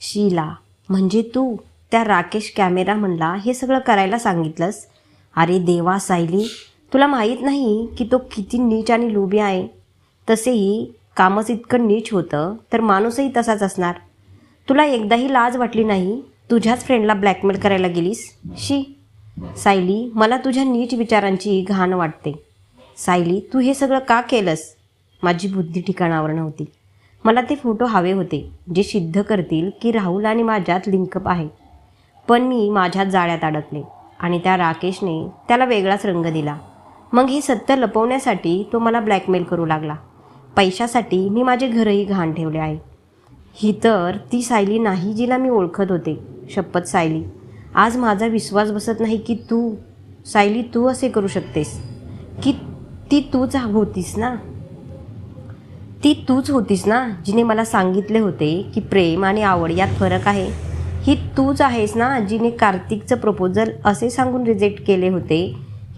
शीला म्हणजे तू? त्या राकेश कॅमेरा म्हणला हे सगळं करायला सांगितलंस? अरे देवा सायली तुला माहीत नाही की तो किती नीच आणि लोभी आहे. तसेही कामच इतकं नीच होतं तर माणूसही तसाच असणार. तुला एकदाही लाज वाटली नाही? तुझ्याच फ्रेंडला ब्लॅकमेल करायला गेलीस? शी सायली मला तुझ्या नीच विचारांची घाण वाटते. सायली तू हे सगळं का केलंस? माझी बुद्धी ठिकाणावर नव्हती. मला ते फोटो हवे होते जे सिद्ध करतील की राहुल आणि माझ्यात लिंकअप आहे. पण मी माझ्यात जाळ्यात अडकले आणि त्या राकेशने त्याला वेगळाच रंग दिला. मग हे सत्य लपवण्यासाठी तो मला ब्लॅकमेल करू लागला. पैशासाठी मी माझे घरही घाण ठेवले आहे. ही तर ती सायली नाही जिला मी ओळखत होते शपथ सायली. आज माझा विश्वास बसत नाही की तू सायली तू असे करू शकतेस. की ती तूच होतीस ना? ती तूच होतीस ना जिने मला सांगितले होते की प्रेम आणि आवड यात फरक आहे. ही तूच आहेस ना जिने कार्तिकचं प्रपोजल असे सांगून रिजेक्ट केले होते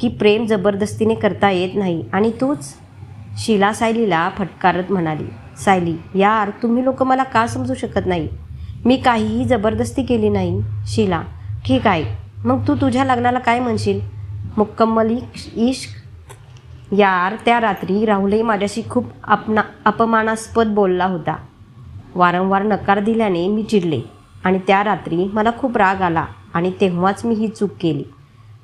की प्रेम जबरदस्तीने करता येत नाही आणि तूच शीला सायलीला फटकारत म्हणाली सायली यार तुम्ही लोक मला का समजू शकत नाही? मी काहीही जबरदस्ती केली नाही शीला. ठीक आहे मग तू तुझ्या लग्नाला काय म्हणशील? मुक्कम्मल इश्क यार त्या रात्री राहुलही माझ्याशी खूप अपना अपमानास्पद बोलला होता. वारंवार नकार दिल्याने मी चिडले आणि त्या रात्री मला खूप राग आला आणि तेव्हाच मी ही चूक केली.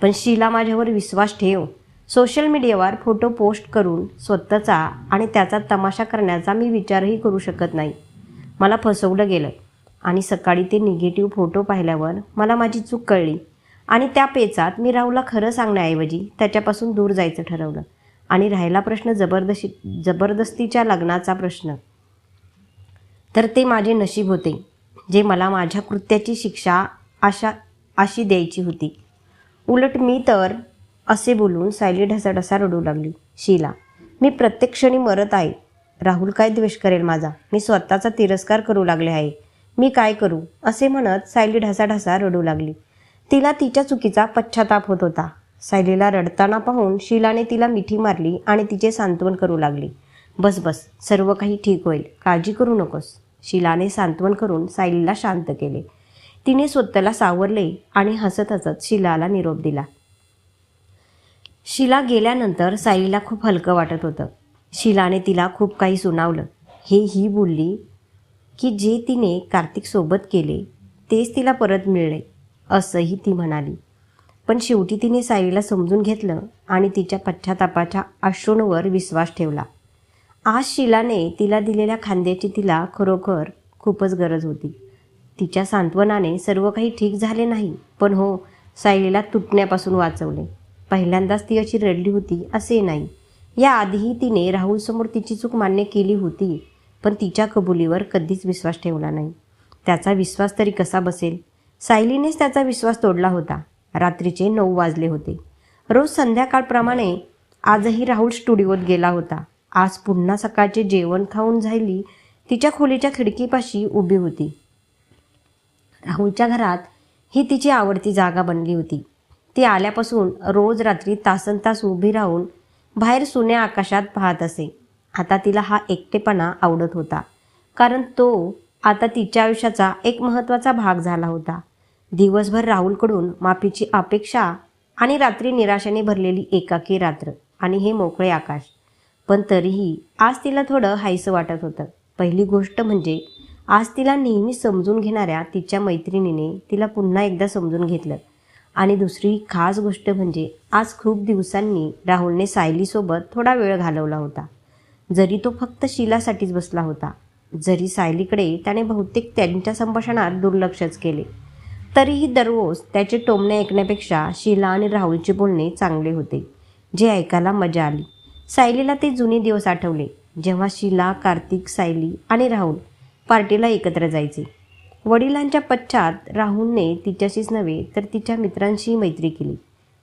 पण शीला माझ्यावर विश्वास ठेव. सोशल मीडियावर फोटो पोस्ट करून स्वतःचा आणि त्याचा तमाशा करण्याचा मी विचारही करू शकत नाही. मला फसवलं गेलं आणि सकाळी ते निगेटिव्ह फोटो पाहिल्यावर मला माझी चूक कळली आणि त्या पेचात मी राहुला खरं सांगण्याऐवजी त्याच्यापासून दूर जायचं ठरवलं. आणि राहिला प्रश्न जबरदस्ती जबरदस्तीच्या लग्नाचा प्रश्न. तर ते माझे नशीब होते जे मला माझ्या कृत्याची शिक्षा अशा अशी द्यायची होती. उलट मी तर असे बोलून सायली ढसाढसा रडू लागली. शीला मी प्रत्येक क्षणी मरत आहे. राहुल काय द्वेष करेल माझा? मी स्वतःचा तिरस्कार करू लागले आहे. मी काय करू? असे म्हणत सायली ढसाढसा रडू लागली. तिला तिच्या चुकीचा पश्चाताप होत होता. सायलीला रडताना पाहून शिलाने तिला मिठी मारली आणि तिचे सांत्वन करू लागली. बस बस सर्व काही ठीक होईल. काळजी करू नकोस. शिलाने सांत्वन करून सायलीला शांत केले. तिने स्वतःला सावरले आणि हसत हसत शिलाला निरोप दिला. शिला गेल्यानंतर सायलीला खूप हलकं वाटत होतं. शिलाने तिला खूप काही सुनावलं. हे ही बोलली की जे तिने कार्तिकसोबत केले तेच तिला परत मिळले असंही ती म्हणाली. पण शेवटी तिने सायलीला समजून घेतलं आणि तिच्या पश्चातापाच्या अश्रूंवर विश्वास ठेवला. आज शिलाने तिला दिलेल्या खांद्याची तिला खरोखर खूपच गरज होती. तिच्या सांत्वनाने सर्व काही ठीक झाले नाही पण हो सायलीला तुटण्यापासून वाचवले. पहिल्यांदाच ती अशी रडली होती असे नाही. या आधीही तिने राहुलसमोर तिची चूक मान्य केली होती पण तिच्या कबुलीवर कधीच विश्वास ठेवला नाही. त्याचा विश्वास तरी कसा बसेल? सायलीनेच त्याचा विश्वास तोडला होता. रात्रीचे नऊ वाजले होते. रोज संध्याकाळप्रमाणे आजही राहुल स्टुडिओत गेला होता. आज पुन्हा सकाळचे जेवण खाऊन झाली तिच्या खोलीच्या खिडकीपाशी उभी होती. राहुलच्या घरात ही तिची आवडती जागा बनली होती. ती आल्यापासून रोज रात्री तासन तास उभी राहून बाहेर सुन्या आकाशात पाहत असे. आता तिला हा एकटेपणा आवडत होता. कारण तो आता तिच्या आयुष्याचा एक महत्त्वाचा भाग झाला होता. दिवसभर राहुलकडून माफीची अपेक्षा आणि रात्री निराशेने भरलेली एकाकी रात्र आणि हे मोकळे आकाश. पण तरीही आज तिला थोडं हायसं वाटत होतं. पहिली गोष्ट म्हणजे आज तिला नेहमी समजून घेणाऱ्या तिच्या मैत्रिणीने तिला पुन्हा एकदा समजून घेतलं. आणि दुसरी खास गोष्ट म्हणजे आज खूप दिवसांनी राहुलने सायलीसोबत थोडा वेळ घालवला होता. जरी तो फक्त शिलासाठीच बसला होता जरी सायलीकडे त्याने बहुतेक त्यांच्या संभाषणात दुर्लक्षच केले. तरीही दररोज त्याचे टोमणे ऐकण्यापेक्षा शीला आणि राहुलचे बोलणे चांगले होते. जे ऐकायला मजा आली. सायलीला ते जुने दिवस आठवले. जेव्हा शीला कार्तिक सायली आणि राहुल पार्टीला एकत्र जायचे. वडिलांच्या पश्चात राहुलने तिच्याशीच नव्हे तर तिच्या मित्रांशीही मैत्री केली.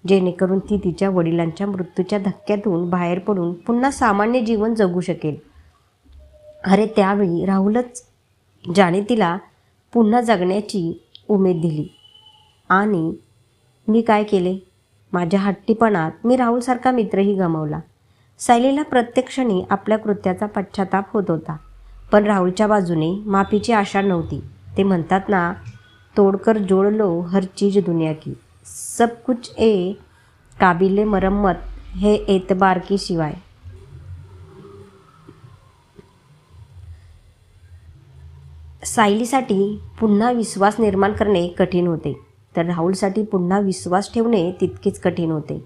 जेणेकरून ती तिच्या वडिलांच्या मृत्यूच्या धक्क्यातून बाहेर पडून पुन्हा सामान्य जीवन जगू शकेल. अरे त्यावेळी राहुलच ज्याने तिला पुन्हा जगण्याची उमेद दिली. आणि मी काय केले? माझ्या हट्टीपणात मी राहुलसारखा मित्रही गमावला. सायलीला प्रत्येक क्षणी आपल्या कृत्याचा पश्चाताप होत होता. पण राहुलच्या बाजूने माफीची आशा नव्हती. ते म्हणतात ना तोडकर जोड लो हर चीज दुनिया की सब कुछ ए काबिले मरम्मत हे एतबारकी शिवाय. सायलीसाठी पुन्हा विश्वास निर्माण करणे कठीण होते. तर राहुलसाठी पुन्हा विश्वास ठेवणे तितकेच कठीण होते.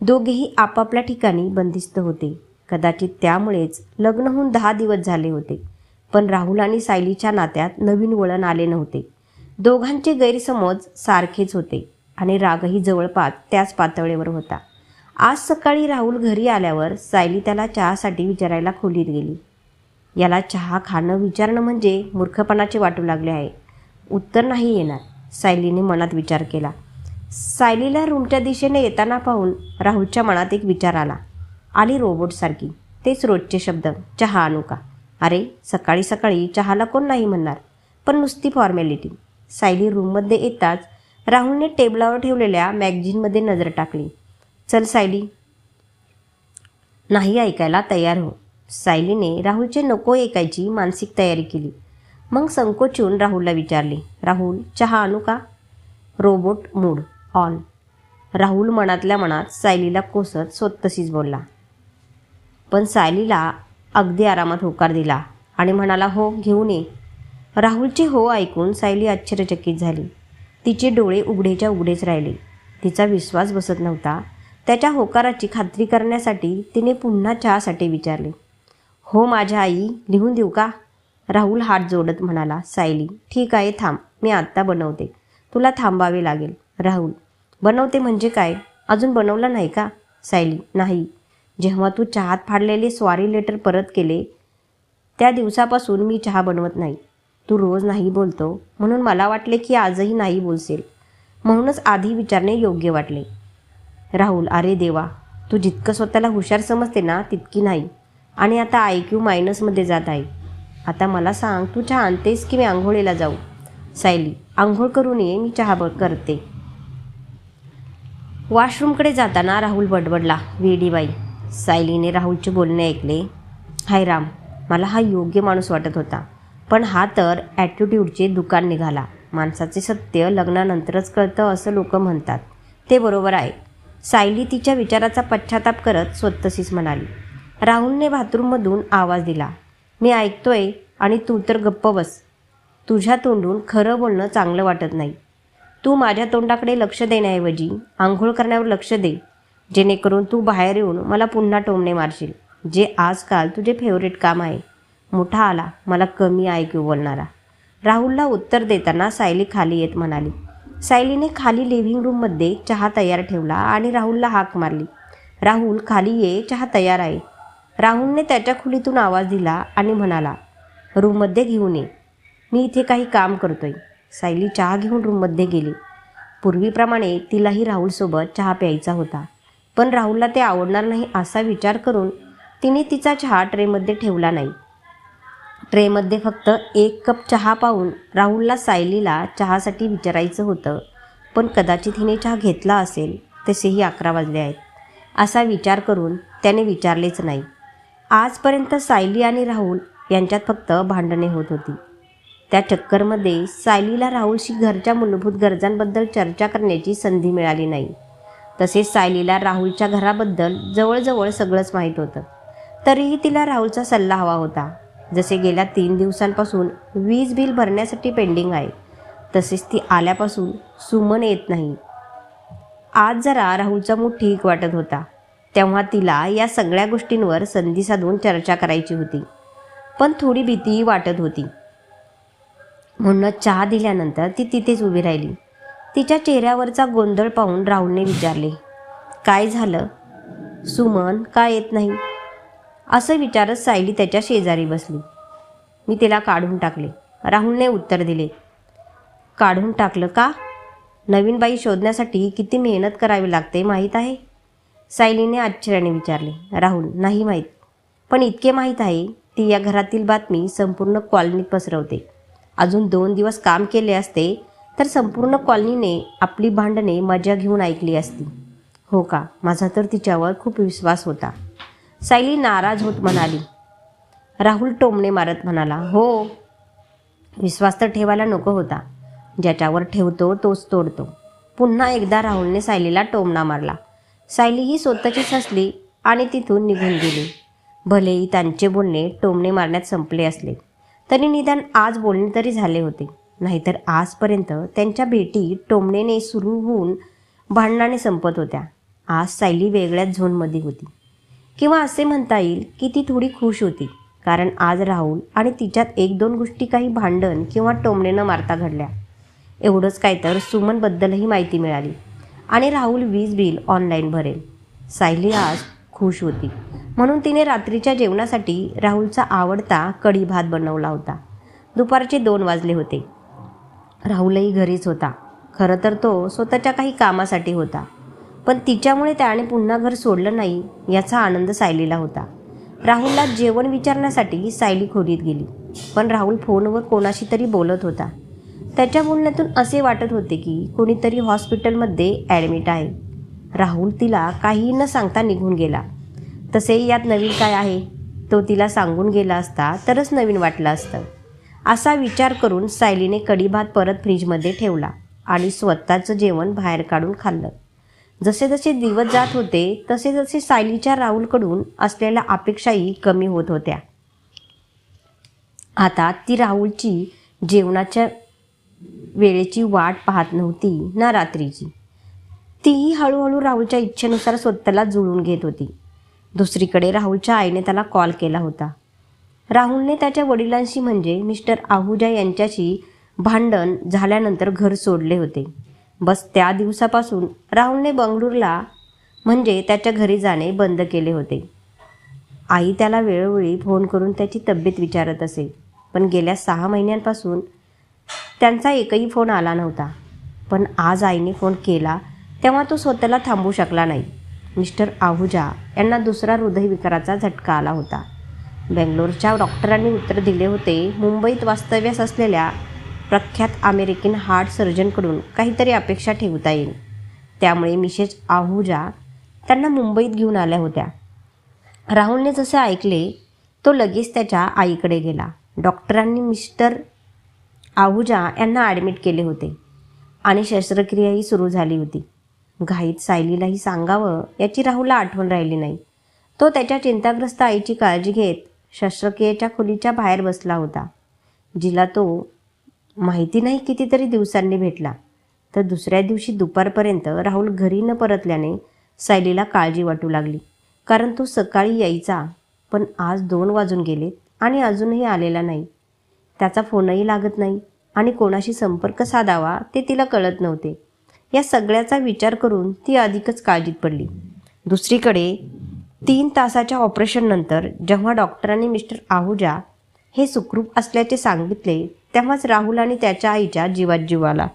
दोघेही आपापल्या ठिकाणी बंदिस्त होते. कदाचित त्यामुळेच लग्न होऊन दहा दिवस झाले होते. पण राहुल आणि सायलीच्या नात्यात नवीन वळण आले नव्हते. दोघांचे गैरसमज सारखेच होते आणि रागही जवळपास त्याच पातळीवर होता. आज सकाळी राहुल घरी आल्यावर सायली त्याला चहासाठी विचारायला खोलीत गेली. याला चहा खाणं विचारणं म्हणजे मूर्खपणाचे वाटू लागले आहे. उत्तर नाही येणार सायलीने मनात विचार केला. सायलीला रूमच्या दिशेने येताना पाहून राहुलच्या मनात एक विचार आला. आली रोबोटसारखी तेच रोजचे शब्द चहा आणू का? अरे सकाळी सकाळी चहाला कोण नाही म्हणणार. पण नुसती फॉर्मॅलिटी सायली रूममध्ये येताच राहुलने टेबलावर ठेवलेल्या मॅगझिनमध्ये नजर टाकली. चल सायली. नाही ऐकायला तयार हो. सायलीने राहुलचे नको ऐकायची मानसिक तयारी केली. मग संकोचून राहुलला विचारले राहुल चहा आणू का? Robot mood on. राहुल मनातल्या मनात सायलीला कोसत स्वतःशीच बोलला. पण सायलीला अगदी आरामात होकार दिला आणि म्हणाला हो घेऊन ये. राहुलचे हो ऐकून सायली आश्चर्यचकित झाली. तिचे डोळे उघडेच्या उघडेच राहिले. तिचा विश्वास बसत नव्हता. त्याच्या होकाराची खात्री करण्यासाठी तिने पुन्हा चहासाठी विचारले. हो माझ्या आई लिहून देऊ का? राहुल हात जोडत म्हणाला सायली ठीक आहे थांब मी आत्ता बनवते. तुला थांबावे लागेल. राहुल बनवते म्हणजे काय? अजून बनवलं नाही का? सायली नाही. जेव्हा तू चहात फाडलेले स्वारी लेटर परत केले त्या दिवसापासून मी चहा बनवत नाही. तू रोज नाही बोलतो म्हणून मला वाटले की आजही नाही बोलसेल म्हणूनच आधी विचारणे योग्य वाटले. राहुल अरे देवा तू जितकं स्वतःला हुशार समजते ना तितकी नाही. आणि आता आय क्यू मायनसमध्ये जात आहे. आता मला सांग तू चहा आणतेस की मी आंघोळीला जाऊ? सायली आंघोळ करून ये मी चहा ब करते. वॉशरूमकडे जाताना राहुल बडबडला. वेडीबाई सायलीने राहुलचे बोलणे ऐकले. हाय राम मला हा योग्य माणूस वाटत होता. पण हा तर ॲटिट्यूडचे दुकान निघाला. माणसाचे सत्य लग्नानंतरच कळतं असं लोक म्हणतात. ते बरोबर आहे. सायली तिच्या विचाराचा पश्चाताप करत स्वतःशीच म्हणाली. राहुलने बाथरूममधून आवाज दिला मी ऐकतोय आणि तू तर गप्प बस. तुझ्या तोंडून खरं बोलणं चांगलं वाटत नाही. तू माझ्या तोंडाकडे लक्ष देण्याऐवजी आंघोळ करण्यावर लक्ष दे. जेणेकरून तू बाहेर येऊन मला पुन्हा टोमणे मारशील जे आजकाल तुझे फेवरेट काम आहे. मोठा आला मला कमी ऐकू बोलणारा. राहुलला उत्तर देताना सायली खाली येत म्हणाली. सायलीने खाली लिव्हिंग रूममध्ये चहा तयार ठेवला आणि राहुलला हाक मारली. राहुल खाली ये चहा तयार आहे. राहुलने त्याच्या खोलीतून आवाज दिला आणि म्हणाला रूममध्ये घेऊन ये. मी इथे काही काम करतोय. सायली चहा घेऊन रूममध्ये गेली. पूर्वीप्रमाणे तिलाही राहुलसोबत चहा प्यायचा होता. पण राहुलला ते आवडणार नाही असा विचार करून तिने तिचा चहा ट्रेमध्ये ठेवला नाही. ट्रेमध्ये फक्त एक कप चहा पाहून राहुलला सायलीला चहासाठी विचारायचं होतं पण कदाचित हिने चहा घेतला असेल तसेही अकरा वाजले आहेत. असा विचार करून त्याने विचारलेच नाही. आजपर्यंत सायली आणि राहुल यांच्यात फक्त भांडणे होत होती. त्या चक्करमध्ये सायलीला राहुलशी घरच्या मूलभूत गरजांबद्दल चर्चा करण्याची संधी मिळाली नाही. तसेच सायलीला राहुलच्या घराबद्दल जवळजवळ सगळंच माहीत होतं. तरीही तिला राहुलचा सल्ला हवा होता. जसे गेल्या तीन दिवसांपासून वीज बिल भरण्यासाठी पेंडिंग आहे. तसेच ती आल्यापासून सुमन येत नाही. आज जरा राहुलचा मूड ठीक वाटत होता. तेव्हा तिला या सगळ्या गोष्टींवर संधी साधून चर्चा करायची होती. पण थोडी भीतीही वाटत होती. म्हणूनच चहा दिल्यानंतर ती तिथेच उभी राहिली. तिच्या चेहऱ्यावरचा गोंधळ पाहून राहुलने विचारले काय झालं? सुमन का येत नाही? असं विचारत सायली त्याच्या शेजारी बसली. मी तिला काढून टाकले. राहुलने उत्तर दिले काढून टाकलं का? नवीन बाई शोधण्यासाठी किती मेहनत करावी लागते माहीत आहे? सायलीने आश्चर्याने विचारले राहुल नाही माहीत. पण इतके माहीत आहे ती या घरातील बातमी संपूर्ण कॉलनीत पसरवते. अजून दोन दिवस काम केले असते तर संपूर्ण कॉलनीने आपली भांडणे मजा घेऊन ऐकली असती. हो का? माझा तर तिच्यावर खूप विश्वास होता. सायली नाराज होत म्हणाली. राहुल टोमणे मारत म्हणाला हो विश्वास तर ठेवायला नको होता. ज्याच्यावर ठेवतो तोच तोडतो. पुन्हा एकदा राहुलने सायलीला टोमणा मारला. सायली ही स्वतःचीच हसली आणि तिथून निघून गेली. भलेही त्यांचे बोलणे टोमणे मारण्यात संपले असले तरी निदान आज बोलणे तरी झाले होते. नाहीतर आजपर्यंत त्यांच्या भेटी टोमणेने सुरू होऊन भांडणाने संपत होत्या. आज सायली वेगळ्याच झोनमध्ये होती. किंवा असे म्हणता येईल की ती थोडी खुश होती कारण आज राहुल आणि तिच्यात एक दोन गोष्टी काही भांडण किंवा टोमणे न मारता घडल्या. एवढंच काय तर सुमनबद्दलही माहिती मिळाली. आणि राहुल वीज बिल ऑनलाईन भरेल. सायली आज खुश होती. म्हणून तिने रात्रीच्या जेवणासाठी राहुलचा आवडता कढी भात बनवला होता. दुपारचे दोन वाजले होते. राहुलही घरीच होता. खरं तर तो स्वतःच्या काही कामासाठी होता. पण तिच्यामुळे त्याने पुन्हा घर सोडलं नाही याचा आनंद सायलीला होता. राहुलला जेवण विचारण्यासाठी सायली खोलीत गेली. पण राहुल फोनवर कोणाशी तरी बोलत होता. त्याच्या बोलण्यातून असे वाटत होते की कोणीतरी हॉस्पिटलमध्ये ॲडमिट आहे. राहुल तिला काहीही न सांगता निघून गेला. तसे यात नवीन काय आहे? तो तिला सांगून गेला असता तरच नवीन वाटलं असतं. असा विचार करून सायलीने कढीभात परत फ्रीजमध्ये ठेवला आणि स्वतःचं जेवण बाहेर काढून खाल्लं. जसे जसे दिवस जात होते तसे जसे सायलीच्या राहुलकडून असलेल्या अपेक्षाही कमी होत होत्या. आता ती राहुलची जेवणाच्या वेळेची वाट पाहत नव्हती ना रात्रीची. तीही हळूहळू राहुलच्या इच्छेनुसार स्वतःला जुळून घेत होती. दुसरीकडे राहुलच्या आईने त्याला कॉल केला होता. राहुलने त्याच्या वडिलांशी म्हणजे मिस्टर आहुजा यांच्याशी भांडण झाल्यानंतर घर सोडले होते. बस त्या दिवसापासून राहुलने बंगळूरला म्हणजे त्याच्या घरी जाणे बंद केले होते. आई त्याला वेळोवेळी फोन करून त्याची तब्येत विचारत असे. पण गेल्या सहा महिन्यांपासून त्यांचा एकही फोन आला नव्हता. पण आज आईने फोन केला तेव्हा तो स्वतःला थांबू शकला नाही. मिस्टर आहुजा यांना दुसरा हृदयविकाराचा झटका आला होता. बेंगलोरच्या डॉक्टरांनी उत्तर दिले होते मुंबईत वास्तव्यास असलेल्या प्रख्यात अमेरिकन हार्ट सर्जनकडून काहीतरी अपेक्षा ठेवता येईल. त्यामुळे मिसेस आहुजा त्यांना मुंबईत घेऊन आल्या होत्या. राहुलने जसे ऐकले तो लगेच त्याच्या आईकडे गेला. डॉक्टरांनी मिस्टर आहुजा यांना ॲडमिट केले होते. आणि शस्त्रक्रियाही सुरू झाली होती. घाईत सायलीलाही सांगावं याची राहुलला आठवण राहिली नाही. तो त्याच्या चिंताग्रस्त आईची काळजी घेत शस्त्रक्रियेच्या खोलीच्या बाहेर बसला होता. जिला तो माहिती नाही कितीतरी दिवसांनी भेटला. तर दुसऱ्या दिवशी दुपारपर्यंत राहुल घरी न परतल्याने सायलीला काळजी वाटू लागली. कारण तो सकाळी यायचा पण आज दोन वाजून गेलेत आणि अजूनही आलेला नाही. त्याचा फोनही लागत नाही आणि कोणाशी संपर्क साधावा ते तिला कळत नव्हते. या सगळ्याचा विचार करून ती अधिकच काळजीत पडली. दुसरीकडे तीन तासाच्या ऑपरेशननंतर जेव्हा डॉक्टरांनी मिस्टर आहुजा हे सुखरूप असल्याचे सांगितले तेव्हाच राहुल आणि त्याच्या आईच्या जीवात जीवाला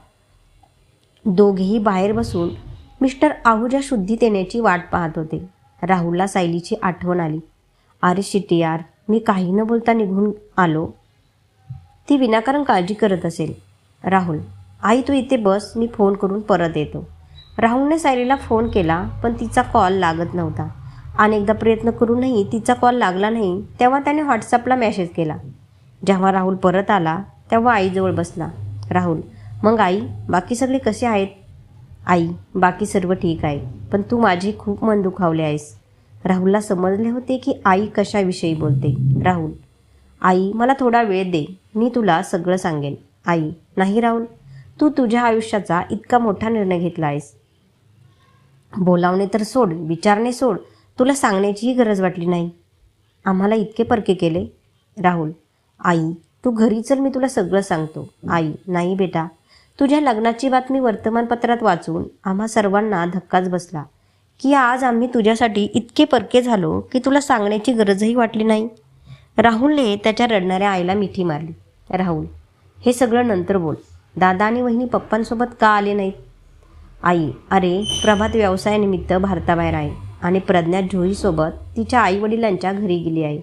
दोघेही बाहेर बसून मिस्टर आहुजा शुद्धीत येण्याची वाट पाहत होते. राहुलला सायलीची आठवण आली. अरे शिटी यार मी काही न बोलता निघून आलो. ती विनाकारण काळजी करत असेल. राहुल आई तू इथे बस मी फोन करून परत येतो. राहुलने सायलीला फोन केला पण तिचा कॉल लागत नव्हता. अनेकदा प्रयत्न करूनही तिचा कॉल लागला नाही तेव्हा त्याने व्हॉट्सअपला मेसेज केला. जेव्हा राहुल परत आला तेव्हा आईजवळ बसला. राहुल मग आई बाकी सगळे कसे आहेत? आई बाकी सर्व ठीक आहे पण तू माझी खूप मन दुखावले आहेस. राहुलला समजले होते की आई कशाविषयी बोलते. राहुल आई मला थोडा वेळ दे मी तुला सगळं सांगेन. आई नाही राहुल. तू तुझ्या आयुष्याचा इतका मोठा निर्णय घेतला आहेस. बोलावणे तर सोड विचारणे सोड. तुला सांगण्याचीही गरज वाटली नाही. आम्हाला इतके परके केले. राहुल आई तू घरी चल मी तुला सगळं सांगतो. आई नाही बेटा. तुझ्या लग्नाची बातमी वर्तमानपत्रात वाचून आम्हा सर्वांना धक्काच बसला. की आज आम्ही तुझ्यासाठी इतके परके झालो की तुला सांगण्याची गरजही वाटली नाही. राहुलने त्याच्या रडणाऱ्या आईला मिठी मारली. राहुल हे सगळं नंतर बोल. दादा आणि वहिनी पप्पांसोबत का आले नाहीत? आई अरे प्रभात व्यवसायानिमित्त भारताबाहेर आहे आणि प्रज्ञा जोहीसोबत तिच्या आईवडिलांच्या घरी गेली आहे.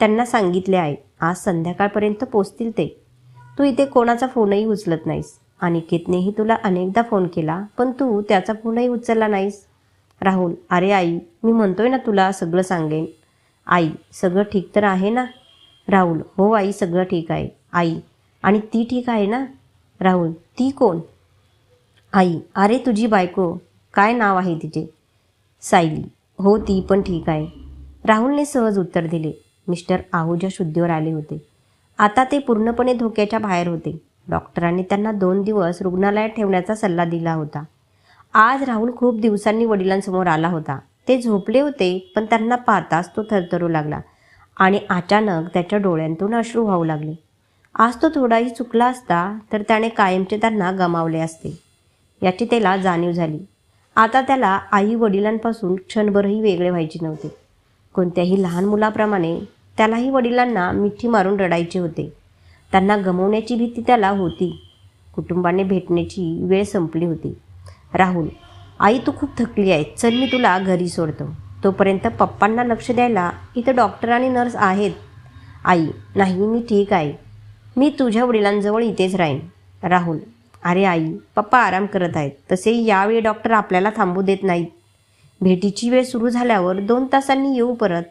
त्यांना सांगितले आहे आज संध्याकाळपर्यंत पोचतील ते. तू इथे कोणाचा फोनही उचलत नाहीस. अनिकेतनेही तुला अनेकदा फोन केला पण तू त्याचा फोनही उचलला नाहीस. राहुल अरे आई मी म्हणतोय ना तुला सगळं सांगेन. आई सगळं ठीक तर आहे ना? राहुल हो आई सगळं ठीक आहे. आई आणि ती ठीक आहे ना? राहुल ती कोण? आई अरे तुझी बायको काय नाव आहे तिचे? सायली हो ती पण ठीक आहे. राहुलने सहज उत्तर दिले. मिस्टर आहुजा शुद्धीवर आले होते. आता ते पूर्णपणे धोक्याच्या बाहेर होते. डॉक्टरांनी त्यांना दोन दिवस रुग्णालयात ठेवण्याचा सल्ला दिला होता. आज राहुल खूप दिवसांनी वडिलांसमोर आला होता. ते झोपले होते पण त्यांना पाहताच तो थरथरू लागला आणि अचानक त्याच्या डोळ्यांतून अश्रू वाहू लागले. आज तो थोडाही चुकला असता तर त्याने कायमचे त्यांना गमावले असते. याची त्याला जाणीव झाली. आता त्याला आई वडिलांपासून क्षणभरही वेगळे व्हायचे नव्हते. कोणत्याही लहान मुलाप्रमाणे त्यालाही वडिलांना मिठी मारून रडायचे होते. त्यांना गमवण्याची भीती त्याला होती. कुटुंबाने भेटण्याची वेळ संपली होती. राहुल आई तू खूप थकली आहे. चल मी तुला घरी सोडतो. तोपर्यंत पप्पांना लक्ष द्यायला इथं डॉक्टर आणि नर्स आहेत. आई नाही मी ठीक आहे. मी तुझ्या वडिलांजवळ इथेच राहीन. राहुल अरे आई पप्पा आराम करत आहेत. तसे यावेळी डॉक्टर आपल्याला थांबू देत नाहीत. भेटीची वेळ सुरू झाल्यावर दोन तासांनी येऊ परत.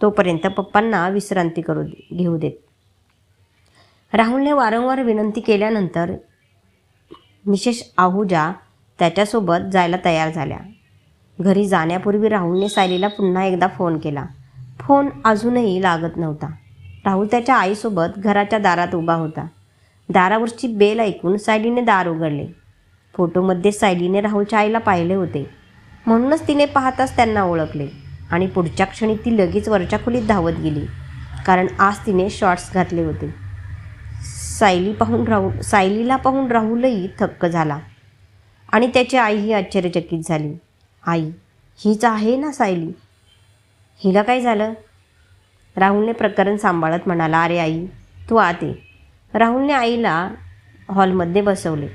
तोपर्यंत पप्पांना विश्रांती करू दे घेऊ देत. राहुलने वारंवार विनंती केल्यानंतर मिसेस आहुजा त्याच्यासोबत जायला तयार झाल्या. घरी जाण्यापूर्वी राहुलने सायलीला पुन्हा एकदा फोन केला. फोन अजूनही लागत नव्हता. राहुल त्याच्या आईसोबत घराच्या दारात उभा होता. दारावरची बेल ऐकून सायलीने दार उघडले. फोटोमध्ये सायलीने राहुलच्या आईला पाहिले होते. म्हणूनच तिने पाहताच त्यांना ओळखले आणि पुढच्या क्षणी ती लगेच वरच्या खोलीत धावत गेली कारण आज तिने शॉर्ट्स घातले होते. सायली पाहून राहुल सायलीला पाहून राहुलही थक्क झाला. आणि त्याची आईही आश्चर्यचकित झाली. आई हीच आहे ना सायली? हिला काय झालं? राहुलने प्रकरण सांभाळत म्हणाला अरे आई तू आत ये. राहुलने आईला हॉलमध्ये बसवले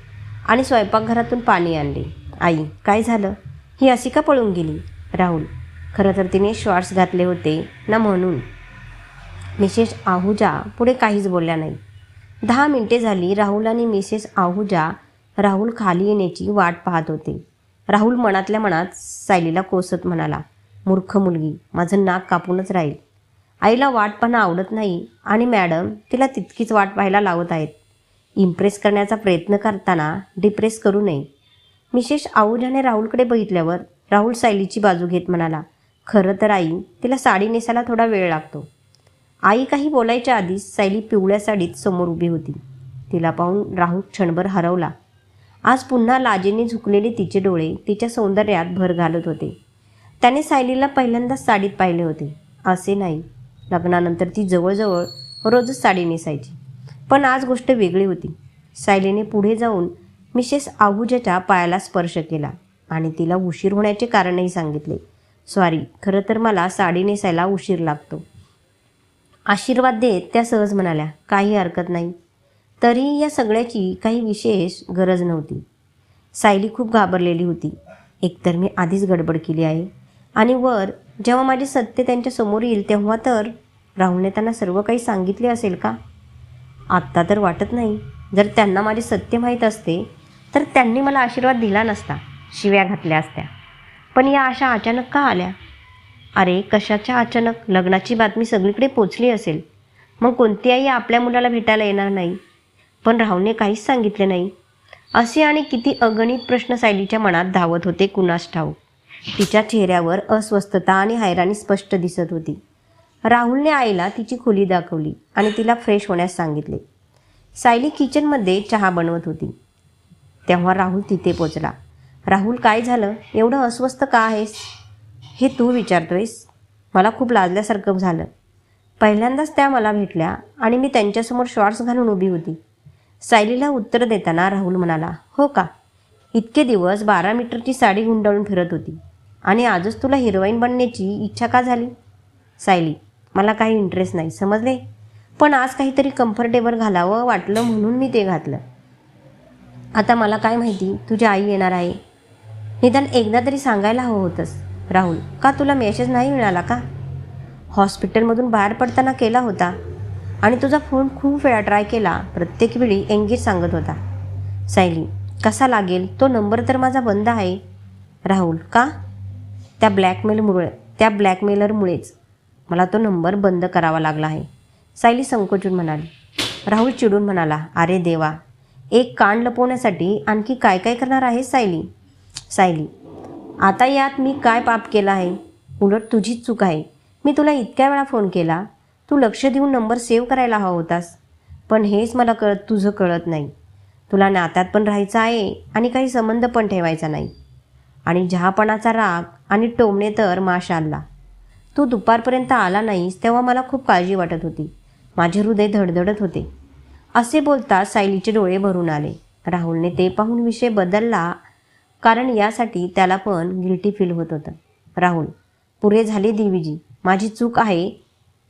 आणि स्वयंपाकघरातून पाणी आणले. आई काय झालं? ही अशी का पळून गेली? राहुल खरं तर तिने श्वास घातले होते ना म्हणून. मिसेस आहुजा पुढे काहीच बोलल्या नाही. दहा मिनिटे झाली राहुल आणि मिसेस आहुजा राहुल खाली येण्याची वाट पाहत होते. राहुल मनातल्या मनात सायलीला कोसत म्हणाला मूर्ख मुलगी माझं नाक कापूनच राहील. आईला वाट पाहणं आवडत नाही आणि मॅडम तिला तितकीच वाट पाहायला लावत आहेत. इम्प्रेस करण्याचा प्रयत्न करताना डिप्रेस करू नये. मिसेस आहुजाने राहुलकडे बघितल्यावर राहुल सायलीची बाजू घेत म्हणाला खरं तर आई तिला साडी नेसायला थोडा वेळ लागतो. आई काही बोलायच्या आधीच सायली पिवळ्या साडीत समोर उभी होती. तिला पाहून राहुल क्षणभर हरवला. आज पुन्हा लाजेने झुकलेले तिचे डोळे तिच्या सौंदर्यात भर घालत होते. त्याने सायलीला पहिल्यांदाच साडीत पाहिले होते. असे नाही. लग्नानंतर ती जवळजवळ रोजच साडी नेसायची. पण आज गोष्ट वेगळी होती. सायलीने पुढे जाऊन मिसेस आहुजाच्या पायाला स्पर्श केला आणि तिला उशीर होण्याचे कारणही सांगितले. सॉरी खरं तर मला साडी नेसायला उशीर लागतो. आशीर्वाद देत त्या सहज म्हणाल्या. काही हरकत नाही. तरी या सगळ्याची काही विशेष गरज नव्हती. सायली खूप घाबरलेली होती. एकतर मी आधीच गडबड केली आहे. आणि वर जेव्हा माझे सत्य त्यांच्यासमोर येईल तेव्हा तर राहुलने त्यांना सर्व काही सांगितले असेल का? आत्ता तर वाटत नाही. जर त्यांना माझे सत्य माहीत असते तर त्यांनी मला आशीर्वाद दिला नसता शिव्या घातल्या असत्या. पण या अशा अचानक का आल्या? अरे कशाच्या अचानक? लग्नाची बातमी सगळीकडे पोचली असेल. मग कोणती आई आपल्या मुलाला भेटायला येणार नाही? पण राहुलने काहीच सांगितले नाही. असे आणि किती अगणित प्रश्न सायलीच्या मनात धावत होते कुणास ठाऊक. तिच्या चेहऱ्यावर अस्वस्थता आणि हैराणी स्पष्ट दिसत होती. राहुलने आईला तिची खोली दाखवली आणि तिला फ्रेश होण्यास सांगितले. सायली किचनमध्ये चहा बनवत होती. तेव्हा राहुल तिथे पोचला. राहुल काय झालं? एवढं अस्वस्थ का आहेस? हे तू विचारतोयस? मला खूप लाजल्यासारखं झालं. पहिल्यांदाच त्या मला भेटल्या आणि मी त्यांच्यासमोर शॉर्ट्स घालून उभी होती. सायलीला उत्तर देताना राहुल म्हणाला हो का? इतके दिवस बारा मीटरची साडी गुंडाळून फिरत होती. आणि आजच तुला हिरोईन बनण्याची इच्छा का झाली? सायली मला काही इंटरेस्ट नाही समजले? पण आज काहीतरी कम्फर्टेबल घालावं वाटलं म्हणून मी ते घातलं. आता मला काय माहिती तुझी आई येणार आहे. निदान एकदा तरी सांगायला हवं होतंस. राहुल का तुला मेसेज नाही मिळाला का? हॉस्पिटलमधून बाहेर पडताना केला होता. आणि तुझा फोन खूप वेळा ट्राय केला प्रत्येक वेळी एंगेज सांगत होता. सायली कसा लागेल? तो नंबर तर माझा बंद आहे. राहुल का? त्या ब्लॅकमेलमुळे त्या ब्लॅकमेलरमुळेच मला तो नंबर बंद करावा लागला आहे. सायली संकोचून म्हणाली. राहुल चिडून म्हणाला अरे देवा एक कान लपवण्यासाठी आणखी काय काय करणार आहे सायली? सायली आता यात मी काय पाप केला आहे? उलट तुझीच चूक आहे. मी तुला इतक्या वेळा फोन केला तू लक्ष देऊन नंबर सेव्ह करायला हवा होतास. पण हेच मला कळत तुझं कळत नाही. तुला नात्यात पण राहायचं आहे आणि काही संबंध पण ठेवायचा नाही. आणि जहापणाचा राग आणि टोमणे तर माशाला तू दुपारपर्यंत आला नाहीस तेव्हा मला खूप काळजी वाटत होती. माझे हृदय धडधडत होते. असे बोलता सायलीचे डोळे भरून आले. राहुलने ते पाहून विषय बदलला कारण यासाठी त्याला पण गिल्टी फील होत होतं. राहुल पुरे झाले देवीजी. माझी चूक आहे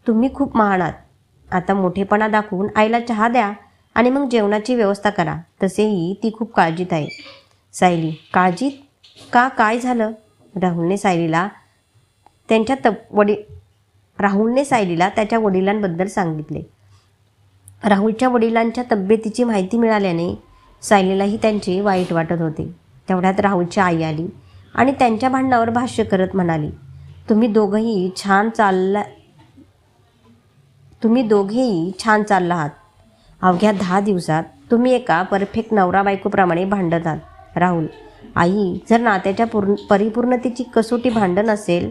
तुम्ही खूप महान आहात. आता मोठेपणा दाखवून आईला चहा द्या आणि मग जेवणाची व्यवस्था करा. तसेही ती खूप काळजीत आहे. सायली काळजीत का काय झालं? राहुलने सायलीला त्यांच्या तब वडी राहुलने सायलीला त्याच्या वडिलांबद्दल सांगितले. राहुलच्या वडिलांच्या तब्येतीची माहिती मिळाल्याने सायलीलाही त्यांचे वाईट वाटत होते. तेवढ्यात राहुलची आई आली आणि त्यांच्या भांडणावर भाष्य करत म्हणाली तुम्ही दोघंही छान चालला तुम्ही दोघेही छान चालला आहात. अवघ्या दहा दिवसात तुम्ही एका परफेक्ट नवरा बायकोप्रमाणे भांडत आहात. राहुल आई जर नात्याच्या पूर्ण परिपूर्णतेची कसोटी भांडण असेल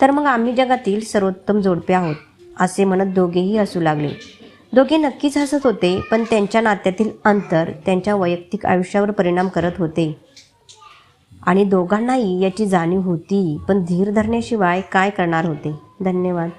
तर मग आम्ही जगातील सर्वोत्तम जोडपे आहोत असे म्हणत दोघेही हसू लागले. दोघे नक्कीच हसत होते पण त्यांच्या नात्यातील अंतर त्यांच्या वैयक्तिक आयुष्यावर परिणाम करत होते. आणि दोघांनाही याची जाणीव होती पण धीर धरण्याशिवाय काय करणार होते? धन्यवाद.